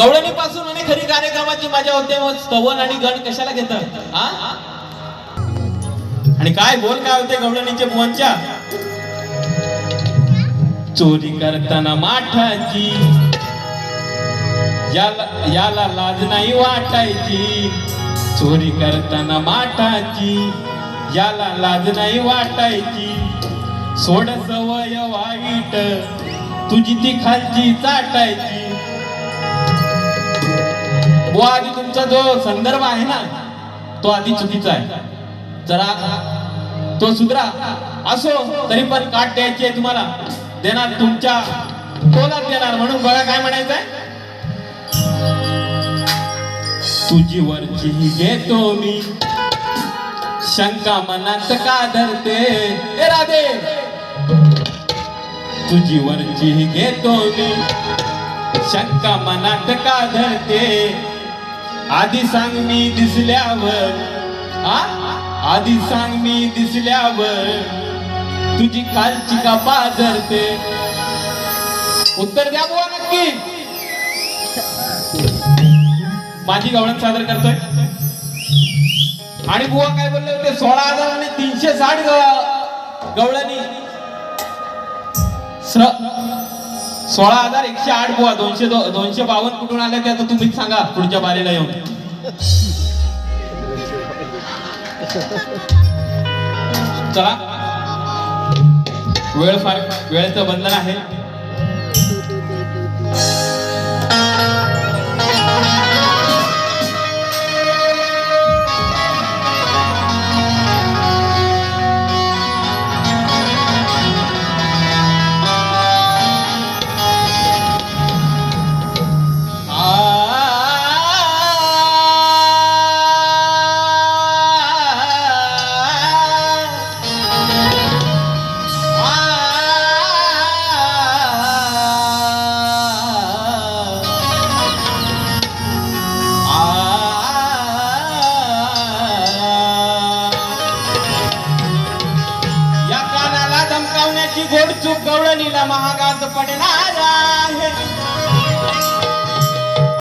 गवळणी पासून खरी कार्यक्रमाची मजा होते मग स्तवन आणि गण कशाला घेत आणि काय बोल काय होते गवळणीचे मोहनच्या? चोरी करताना माठाची. याला याला लाज नाही वाटायची. चोरी करताना माठाची. याला लाज नाही वाटायची. सोड सवय वाईट. तुझी ती खालची चाटायची. तो आधी तुमचा जो संदर्भ आहे ना तो आधी चुकीचा आहे. जरा तो सुधरा. असो तरी पण काट द्यायची आहे तुम्हाला. देणार तुमच्या तोलात देणार. म्हणून बघा काय म्हणायचंय तुझी वरची घेतो मी. शंका मनात का धरते? ए राधे! तुझी वरची घेतो मी. शंका मनात का धरते? आधी सांग मी दिसल्यावर आ? आधी सांग मी दिसल्यावर तुझी कालची का पाजरते उत्तर द्या बुवा नक्की. माझी गवळण सादर करतोय. आणि बुवा काय बोलले होते? सोळा हजार आणि तीनशे साठ गवळणी. सोळा हजार एकशे आठ बुवा दोनशे दो- दोनशे बावन्न कुठून आले ते आता तुम्हीच सांगा पुढच्या बारीला येऊन. चला. वेळ फार वेळेचं बंधन आहे. गोड चूक गवळणीला महागात पडणार आहे.